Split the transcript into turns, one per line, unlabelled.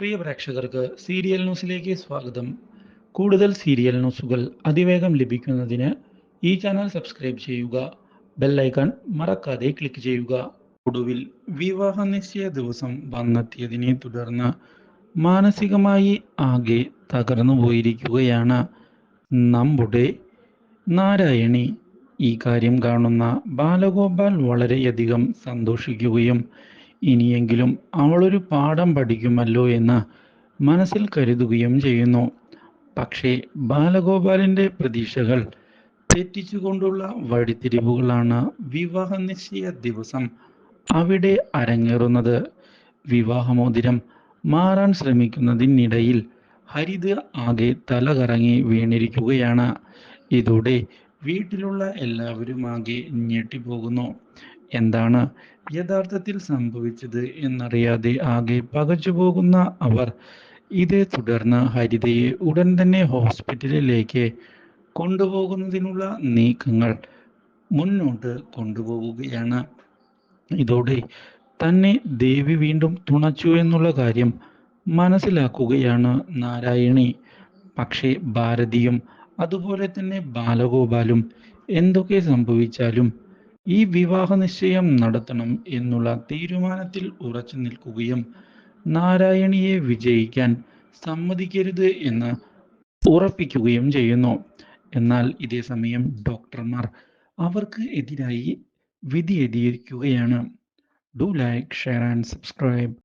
പ്രിയ പ്രേക്ഷകർക്ക് സീരിയൽ ന്യൂസിലേക്ക് സ്വാഗതം. കൂടുതൽ സീരിയൽ ന്യൂസുകൾ അതിവേഗം ലഭിക്കുന്നതിന് ഈ ചാനൽ സബ്സ്ക്രൈബ് ചെയ്യുക ബെല്ലൈക്കൺ മറക്കാതെ ക്ലിക്ക് ചെയ്യുക. ഒടുവിൽ വിവാഹ നിശ്ചയ ദിവസം വന്നെത്തിയതിനെ തുടർന്ന് മാനസികമായി ആകെ തകർന്നു പോയിരിക്കുകയാണ് നമ്മുടെ നാരായണി. ഈ കാര്യം കാണുന്ന ബാലഗോപാൽ വളരെയധികം സന്തോഷിക്കുകയും ഇനിയെങ്കിലും അവളൊരു പാഠം പഠിക്കുമല്ലോ എന്ന് മനസ്സിൽ കരുതുകയും ചെയ്യുന്നു. പക്ഷേ ബാലഗോപാലിന്റെ പ്രതീക്ഷകൾ തെറ്റിച്ചുകൊണ്ടുള്ള വഴിത്തിരിവുകളാണ് വിവാഹ നിശ്ചയ ദിവസം അവിടെ അരങ്ങേറുന്നത്. വിവാഹമോതിരം മാറാൻ ശ്രമിക്കുന്നതിനിടയിൽ ഹരിത് ആകെ തലകറങ്ങി വീണിരിക്കുകയാണ്. ഇതോടെ വീട്ടിലുള്ള എല്ലാവരും ആകെ ഞെട്ടിപ്പോകുന്നു. എന്താണ് യഥാർത്ഥത്തിൽ സംഭവിച്ചത് എന്നറിയാതെ ആകെ പകച്ചുപോകുന്ന അവർ ഇതേ തുടർന്ന് ഹരിതയെ ഉടൻ തന്നെ ഹോസ്പിറ്റലിലേക്ക് കൊണ്ടുപോകുന്നതിനുള്ള നീക്കങ്ങൾ മുന്നോട്ട് കൊണ്ടുപോവുകയാണ്. ഇതോടെ തന്നെ ദേവി വീണ്ടും തുണച്ചു എന്നുള്ള കാര്യം മനസ്സിലാക്കുകയാണ് നാരായണി. പക്ഷേ ഭാരതിയും അതുപോലെ തന്നെ ബാലഗോപാലും എന്തൊക്കെ സംഭവിച്ചാലും ഈ വിവാഹ നിശ്ചയം നടത്തണം എന്നുള്ള തീരുമാനത്തിൽ ഉറച്ചു നിൽക്കുകയും നാരായണിയെ വിജയിക്കാൻ സമ്മതിക്കരുത് എന്ന് ഉറപ്പിക്കുകയും ചെയ്യുന്നു. എന്നാൽ ഇതേ സമയം ഡോക്ടർമാർ അവർക്ക് എതിരായി വിധി എഴുതിയിരിക്കുകയാണ് do like share and subscribe.